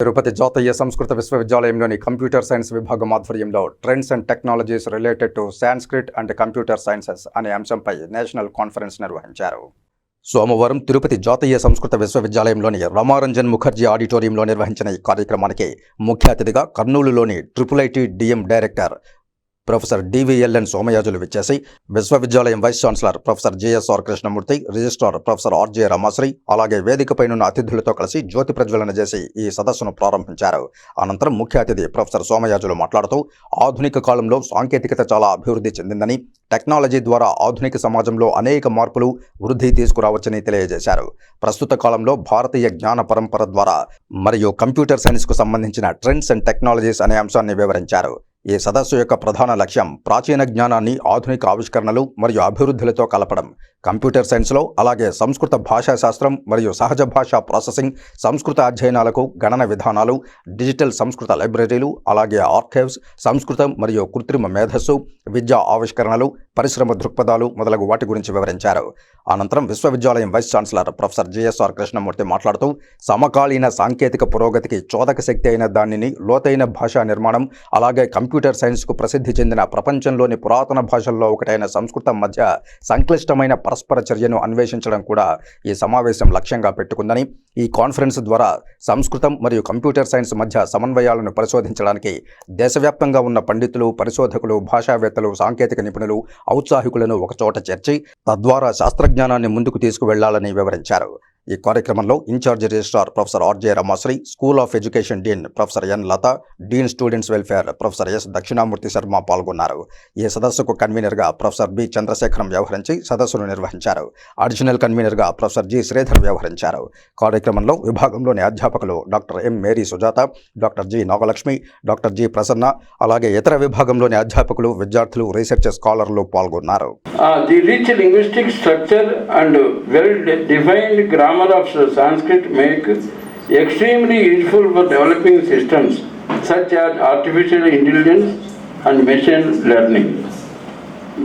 తిరుపతి జాతీయ సంస్కృత విశ్వవిద్యాలయంలోని computer science విభాగం ఆధ్వర్యంలో trends and technologies related to Sanskrit and computer sciences అనే అంశంపై నేషనల్ కాన్ఫరెన్స్ నిర్వహించారు. సోమవారం తిరుపతి జాతీయ సంస్కృత విశ్వవిద్యాలయంలోని రమారంజన్ ముఖర్జీ ఆడిటోరియంలో నిర్వహించిన ఈ కార్యక్రమానికి ముఖ్య అతిథిగా కర్నూలులోని triple IT DM director professor DVLN Somayajulu విచ్చేసి విశ్వవిద్యాలయం vice chancellor professor JSR Krishnamurthy registrar professor RJ Ramasri అలాగే వేదికపైనున్న అతిథులతో కలిసి జ్యోతి ప్రజ్వలన చేసి ఈ సదస్సును ప్రారంభించారు. అనంతరం ముఖ్య అతిథి ప్రొఫెసర్ సోమయాజులు మాట్లాడుతూ ఆధునిక కాలంలో సాంకేతికత చాలా అభివృద్ధి చెందిందని టెక్నాలజీ ద్వారా ఆధునిక సమాజంలో అనేక మార్పులు వృద్ధి తీసుకురావచ్చని తెలియజేశారు. ప్రస్తుత కాలంలో భారతీయ జ్ఞాన పరంపర ద్వారా మరియు కంప్యూటర్ సైన్స్కు సంబంధించిన ట్రెండ్స్ అండ్ టెక్నాలజీస్ అనే అంశాన్ని వివరించారు. ఈ సదస్సు యొక్క ప్రధాన లక్ష్యం ప్రాచీన జ్ఞానాన్ని ఆధునిక ఆవిష్కరణలు మరియు అభివృద్ధులతో కలపడం. కంప్యూటర్ సైన్స్లో అలాగే సంస్కృత భాషా శాస్త్రం మరియు సహజ భాషా ప్రాసెసింగ్ సంస్కృత అధ్యయనాలకు గణన విధానాలు డిజిటల్ సంస్కృత లైబ్రరీలు అలాగే ఆర్కైవ్స్ సంస్కృతం మరియు కృత్రిమ మేధస్సు విద్యా ఆవిష్కరణలు పరిశ్రమ దృక్పథాలు మొదలగు వాటి గురించి వివరించారు. అనంతరం విశ్వవిద్యాలయం vice chancellor professor JSR Krishnamurthy మాట్లాడుతూ సమకాలీన సాంకేతిక పురోగతికి చోదక శక్తి అయిన దానిని లోతైన భాషా నిర్మాణం అలాగే కంప్యూటర్ సైన్స్కు ప్రసిద్ధి చెందిన ప్రపంచంలోని పురాతన భాషల్లో ఒకటైన సంస్కృతం మధ్య సంక్లిష్టమైన పరస్పర చర్యను అన్వేషించడం కూడా ఈ సమావేశం లక్ష్యంగా పెట్టుకుందని ఈ కాన్ఫరెన్స్ ద్వారా సంస్కృతం మరియు కంప్యూటర్ సైన్స్ మధ్య సమన్వయాలను పరిశోధించడానికి దేశవ్యాప్తంగా ఉన్న పండితులు పరిశోధకులు భాషావేత్తలు సాంకేతిక నిపుణులు ఔత్సాహికులను ఒకచోట చేర్చి తద్వారా శాస్త్రజ్ఞానాన్ని ముందుకు తీసుకువెళ్ళాలని వివరించారు. ఈ కార్యక్రమంలో incharge registrar professor RJ Ramasri school of education dean professor N Latha dean students welfare professor S Dakshinamurthy Sharma పాల్గొన్నారు. ఈ సదస్సుకు కన్వీనర్గా ప్రొఫెసర్ బి చంద్రశేఖరం వ్యవహరించి సదస్సును నిర్వహించారు. అడిషనల్ కన్వీనర్గా ప్రొఫెసర్ జి శ్రీధర్ వ్యవహరించారు. కార్యక్రమంలో విభాగంలోని అధ్యాపకులు doctor M Mary Sujatha doctor G Nagalakshmi doctor G Prasanna అలాగే ఇతర విభాగంలోని అధ్యాపకులు విద్యార్థులు రీసెర్చ్ స్కాలర్లు పాల్గొన్నారు. The rich linguistic structure and well defined gram grammar of Sanskrit make extremely useful for developing systems such as artificial intelligence and machine learning.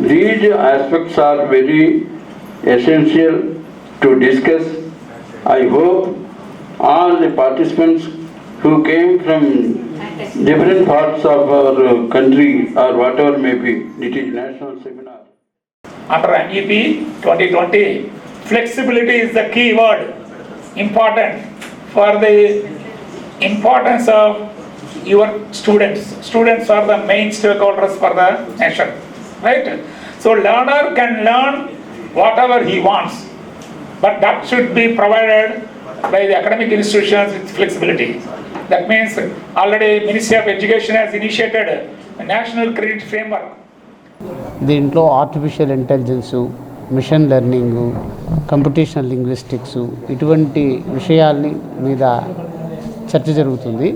These aspects are very essential to discuss. I hope all the participants who came from different parts of our country or whatever may be, it is national seminar. under NEP 2020, flexibility is the key word, important for the importance of your students. Students are the main stakeholders for the nation, right? So learner can learn whatever he wants, but that should be provided by the academic institutions with flexibility. That means already Ministry of Education has initiated a national credit framework దీంట్లో artificial intelligence machine learning computational linguistics ఇటువంటి విషయాల్ని మీద చర్చ జరుగుతుంది.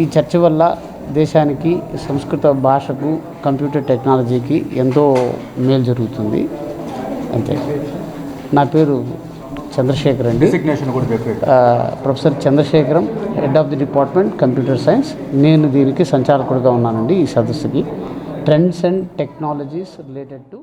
ఈ చర్చ వల్ల దేశానికి సంస్కృత భాషకు కంప్యూటర్ టెక్నాలజీకి ఎంతో మేలు జరుగుతుంది. అంతే. నా పేరు చంద్రశేఖర్ అండి. Professor Chandrasekharam head of the department computer science. నేను దీనికి సంచాలకుడిగా ఉన్నానండి ఈ సదస్సుకి. Trends and technologies related to